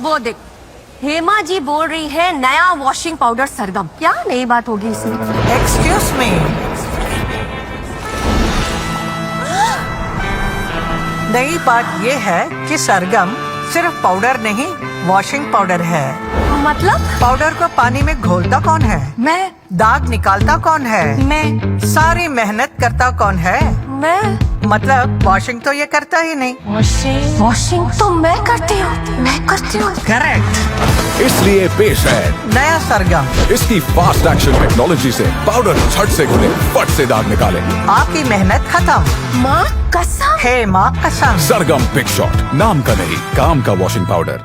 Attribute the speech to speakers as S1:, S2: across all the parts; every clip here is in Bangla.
S1: वो देख हेमा जी बोल रही है नया वॉशिंग पाउडर सरगम। क्या नई बात होगी इसमें?
S2: एक्सक्यूज मी नई बात यह है कि सरगम सिर्फ़ पाउडर नहीं वॉशिंग पाउडर है।
S1: मतलब?
S2: पाउडर को पानी में घोलता कौन है?
S1: मैं
S2: दाग निकालता कौन है?
S1: मैं
S2: सारी मेहनत करता कौन है?
S1: मैं
S2: मतलब वॉशिंग तो ये करता ही नहीं।
S1: वॉशिंग वॉशिंग तो मैं करती हूँ। मैं करती हूँ।
S2: करेक्ट
S3: इसलिए पेश है
S2: नया सरगम।
S3: इसकी फास्ट एक्शन टेक्नोलॉजी से पाउडर छट से घुले फट से दाग निकाले।
S2: आपकी मेहनत खत्म।
S1: माँ कसम।
S2: हे माँ कसम।
S3: सरगम पिक शॉट नाम का नहीं काम का वॉशिंग पाउडर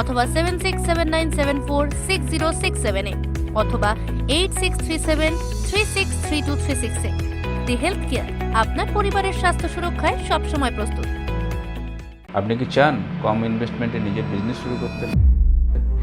S4: অথবা seven six seven nine seven four six zero six সেভেনে অথবা eight six three seven three six three two three six the health care আপনার পরিবারের স্বাস্থ্য সুরক্ষায় সবসময় প্রস্তুত।
S5: আপনি কি চান কম ইনভেস্টমেন্টে নিজের বিজনেস শুরু করতে?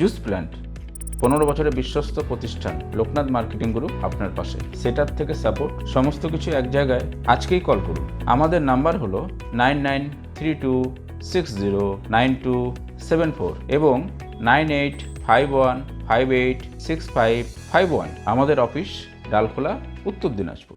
S5: juice plant, পনেরো বছরের বিশ্বস্ত প্রতিষ্ঠান, লোকনাথ মার্কেটিং গ্রুপ আপনার পাশে। সেটার থেকে সাপোর্ট, সমস্ত কিছু এক জায়গায় আজকেই কল করুন। আমাদের নাম্বার হলো nine nine three two six zero nine two seven four এবং nine eight five one five eight six five five one. আমাদের office Dalkhola, Uttar Dinajpur.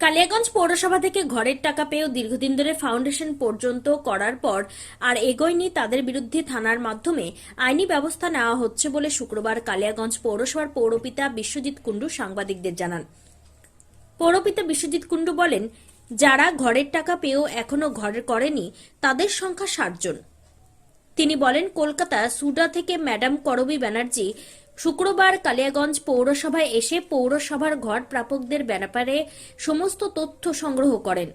S6: Kaliaganj পৌরসভা থেকে ঘরের টাকা পেয়েও দীর্ঘদিন ধরে ফাউন্ডেশন পর্যন্ত করার পর আর এগোয়নি তাদের বিরুদ্ধে থানার মাধ্যমে। আইনি ব্যবস্থা নেওয়া হচ্ছে বলে শুক্রবার কালিয়াগঞ্জ পৌরসভার পৌরপিতা বিশ্বজিৎ কুণ্ডু সাংবাদিকদের জানান। পৌরপিতা বিশ্বজিৎ কুণ্ডু বলেন, যারা ঘরের টাকা পেয়েও এখনও ঘরের করেনি, তাদের সংখ্যা ষাট জন। তিনি বলেন, কলকাতা, সুডা থেকে ম্যাডাম করবী ব্যানার্জি শুক্রবার কালিয়াগঞ্জ পৌরসভায় এসে পৌরসভার ঘর প্রাপকদের ব্যাপারে সমস্ত তথ্য সংগ্রহ করেন।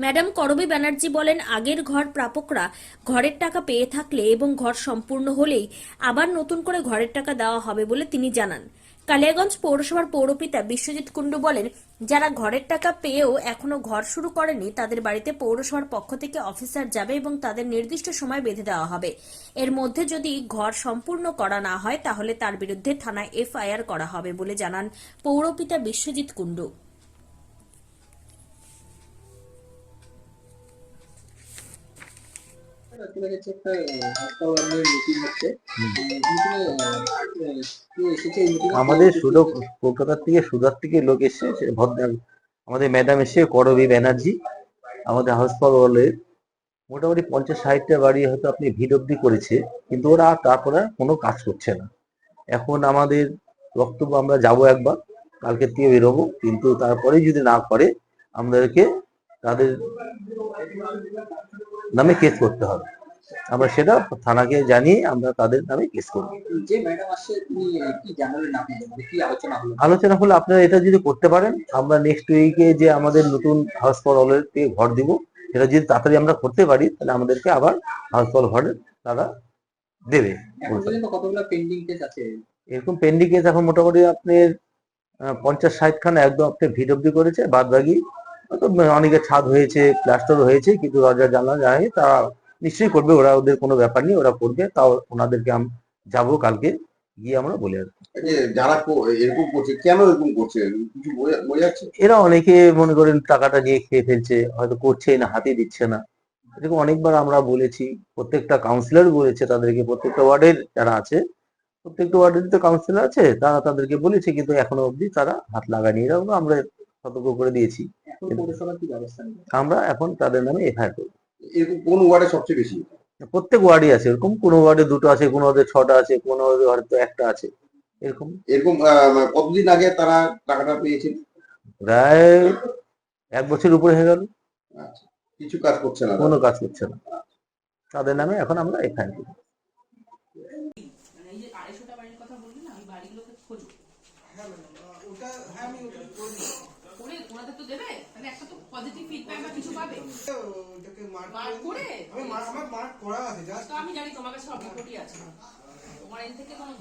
S6: ম্যাডাম করবী ব্যানার্জি বলেন, আগের ঘর প্রাপকরা ঘরের টাকা পেয়ে থাকলে এবং ঘর সম্পূর্ণ হলেই আবার নতুন করে ঘরের টাকা দেওয়া হবে বলে তিনি জানান। কালিয়াগঞ্জ পৌরসভার পৌরপিতা বিশ্বজিৎ কুণ্ডু বলেন, যারা ঘরের টাকা পেয়েও এখনও ঘর শুরু করেনি তাদের বাড়িতে পৌরসভার পক্ষ থেকে অফিসার যাবে এবং তাদের নির্দিষ্ট সময় বেঁধে দেওয়া হবে। এর মধ্যে যদি ঘর সম্পূর্ণ করা না হয়, তাহলে তার বিরুদ্ধে থানায় এফআইআর করা হবে বলে জানান পৌরপিতা বিশ্বজিৎ কুণ্ডু।
S7: আমাদের সুদো কলকাতা থেকে সুরাত থেকে লোক এসছে, সে ভদ্র আমাদের ম্যাডাম এসে করবী ব্যানার্জি, আমাদের হাসপাতালে মোটামুটি পঞ্চাশ ষাটটা বাড়ি হয়তো আপনি ভিড় অব্দি করেছে, কিন্তু ওরা তারপরে কোনো কাজ করছে না। এখন আমাদের বক্তব্য আমরা যাব একবার, কালকে থেকে বেরোবো, কিন্তু তারপরে যদি না করে, আমাদেরকে তাদের নামে কেস করতে হবে। আমরা সেটা থানাকে জানিয়ে আমরা তাদের নামে কেস করব।
S8: আলোচনা হলো?
S7: আপনারা এটা যদি করতে পারেন আমরা নেক্সট উইকে যে আমাদের নতুন হাউস ফর হলের থেকে ঘর দিব সেটা যদি তাড়াতাড়ি আমরা করতে পারি তাহলে আমাদেরকে আবার হাউস ফর হল তারা দেবে। এরকম পেন্ডিং কেস এখন মোটামুটি আপনার পঞ্চাশ ষাট খান একদম আপনি ভিডব্লি করেছে বাদ বাকি অনেকে ছাদ হয়েছে প্লাস্টার হয়েছে কিন্তু দরজা জানা যায় তারা নিশ্চয়ই করবে ওরা ওদের কোনো ব্যাপার নেই ওরা করবে তাও ওনাদেরকে আমি যাব কালকে গিয়ে আমরা বলে আসব।
S9: যারা এরকম করছে কেন এরকম করছে? কিছু
S7: এরা অনেকে মনে করেন টাকাটা নিয়ে খেয়ে ফেলছে হয়তো করছে না হাতে দিচ্ছে না। এরকম অনেকবার আমরা বলেছি প্রত্যেকটা কাউন্সিলর বলেছে তাদেরকে প্রত্যেকটা ওয়ার্ডের যারা আছে প্রত্যেকটা ওয়ার্ডের তো কাউন্সিলর আছে তারা তাদেরকে বলেছে কিন্তু এখনও অবধি তারা হাত লাগায়নি। এরকম আমরা সতর্ক করে দিয়েছি। আমরা এখন তাদের নামে এফআইআর করব।
S9: এরকম কোন ওয়ার্ডে সবচেয়ে বেশি?
S7: প্রত্যেক ওয়ার্ডে আছে এরকম কোনো ওয়ার্ডে দুটো আছে কোনো ওয়ার্ডে ছটা আছে কোনো ওয়ার্ডে হয়তো একটা আছে এরকম।
S9: এরকম কতদিন আগে তারা টাকাটা পেয়েছেন
S7: প্রায় এক বছর উপরে হয়ে গেল।
S9: আচ্ছা, কিছু কাজ করছে না
S7: কোনো কাজ করছে না। তাদের নামে এখন আমরা এফআইআর করব।
S10: মার্ক করে? আমি মার্ক আমার মার্ক করা আছে জাস্ট আমি জানি তোমার কাছে সব রিপোর্টই আছে। তোমার এর থেকে কোনো